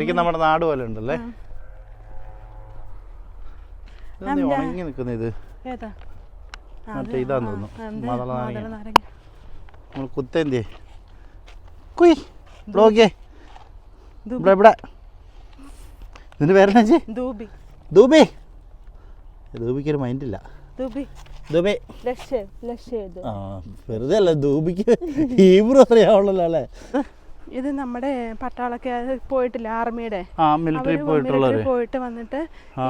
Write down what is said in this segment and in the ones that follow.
ശരിക്കും നമ്മുടെ നാട് പോലെ ഉണ്ടല്ലേ? ഉണങ്ങി നിൽക്കുന്ന ഇത്? മറ്റേ ഇതാന്ന് തോന്നുന്നു. മാതള നാരങ്ങ. നമ്മൾ കുത്തേന്തിയേ കുയ്. ദൂബി. ഇവിടെ ഇവിടെ. ഇതിന്റെ പേരെന്നാ ചേ ദൂബി ദൂബി ദൂബിക്ക് ഒരു മൈൻഡില്ല ഇല്ല. ദൂബി വെറുതെ അല്ല ദൂബിക്ക് ഹീബ്രു അറിയാവുള്ളല്ലോ അല്ലേ? ഇത് നമ്മുടെ പട്ടാളൊക്കെ പോയിട്ടില്ല ആർമിയുടെ? മിലിറ്ററി പോയിട്ട് വന്നിട്ട്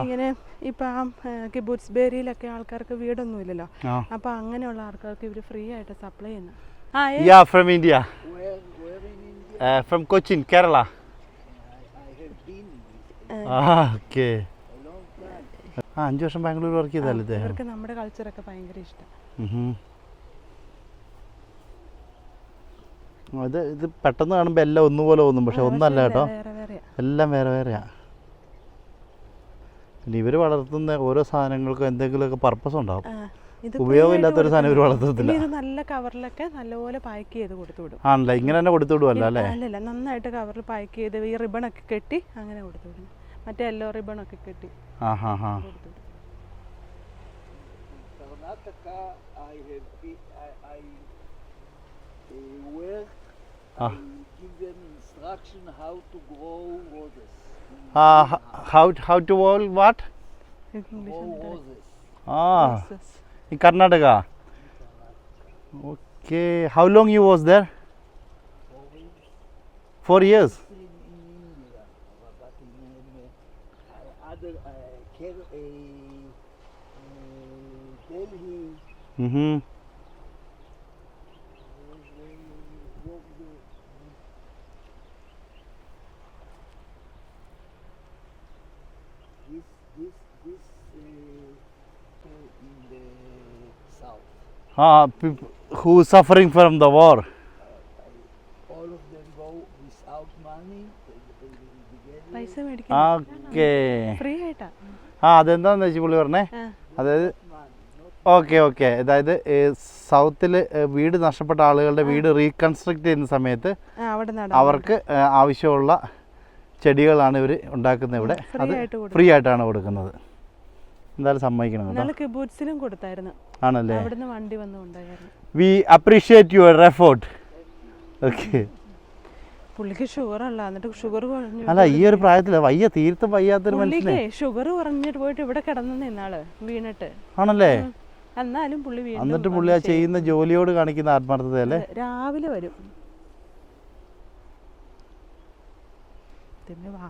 ഇങ്ങനെ ഇപ്പൊ ആ കിബൂട്സ് ബേരിയിലൊക്കെ ആൾക്കാർക്ക് വീടൊന്നും ഇല്ലല്ലോ അപ്പൊ അങ്ങനെയുള്ള ആൾക്കാർക്ക് ഇവർ ഫ്രീ ആയിട്ട് സപ്ലൈ ചെയ്യുന്നു. From India from Cochin Kerala okay ആ അഞ്ച് വർഷം ബാംഗ്ലൂർ വർക്ക് ചെയ്തല്ലേ ഇവർക്ക് നമ്മുടെ കൾച്ചറൊക്കെ ഭയങ്കര ഇഷ്ടം. ഇത് ഇത് പെട്ടെന്ന് കാണുമ്പോൾ എല്ലാം ഒന്നുപോലെ തോന്നും പക്ഷെ ഒന്നല്ല കേട്ടോ. എല്ലാം വേറെ വേറെയാ. പിന്നെ ഇവർ വളർത്തുന്ന ഓരോ സാധനങ്ങൾക്കും എന്തെങ്കിലുമൊക്കെ പർപ്പസ് ഉണ്ടാവും. ഇത് ഉപയോഗമില്ലാത്തൊരു സാധനം ഇവർ വളർത്തത്തില്ല. ഇത് നല്ല കവറിലൊക്കെ നല്ലപോലെ പാക്ക് ചെയ്ത് കൊടുത്തു വിടും. ആണല്ലേ? ഇങ്ങനെ തന്നെ കൊടുത്തു അല്ലേ? അല്ലല്ല നന്നായിട്ട് കവറിൽ പാക്ക് ചെയ്ത് ഈ റിബൺ ഒക്കെ കെട്ടി അങ്ങനെ കൊടുത്തു വിടും. മറ്റേ റിബൺ ഒക്കെ കെട്ടി ആ ഹാ. ഹാ Karnataka, I work ah. and give them instruction how to grow roses. Uh, how, how to grow what? Grow roses. Ah, roses. in Karnataka. Okay, how long you was there? Four years. Mm-hmm. This, this, this uh, uh, in the south. Ah, people who suffering from the war? all of them go without money. പൈസ okay free ആയിട്ടാ? ആ അതെന്താന്ന് വെച്ചാൽ പുള്ളി പറഞ്ഞേ? അതായത് okay okay അതായത് സൗത്തിൽ വീട് നഷ്ടപ്പെട്ട ആളുകളുടെ വീട് റീകൺസ്ട്രക്ട് ചെയ്യുന്ന സമയത്ത് അവർക്ക് ആവശ്യമുള്ള ചെടികളാണ് ഇവർ ഉണ്ടാക്കുന്നത് ഇവിടെ. അത് ഫ്രീ ആയിട്ടാണ് കൊടുക്കുന്നത്. എന്തായാലും സമ്മതിക്കണം കേട്ടോ. കൊടുത്തായിരുന്നു. ആണല്ലേ? വണ്ടി we appreciate your effort okay പുള്ളിക്ക് ഷുഗർ അല്ല എന്നിട്ട് ഷുഗർ കുറഞ്ഞു അല്ല ഈ ഒരു പ്രായത്തിൽ വയ്യ തീർത്തും വയ്യാത്തൊരു മനുഷ്യനെ. ഷുഗർ കുറഞ്ഞിട്ട് പോയിട്ട് ഇവിടെ കിടന്നു നിന്നാൾ വീണിട്ട്. ആണല്ലേ. എന്നാലും പുള്ളി എന്നിട്ട് പുള്ളി ആ ചെയ്യുന്ന ജോലിയോട് കാണിക്കുന്ന ആത്മാർത്ഥത അല്ലേ രാവിലെ വരും. പിന്നെ വാ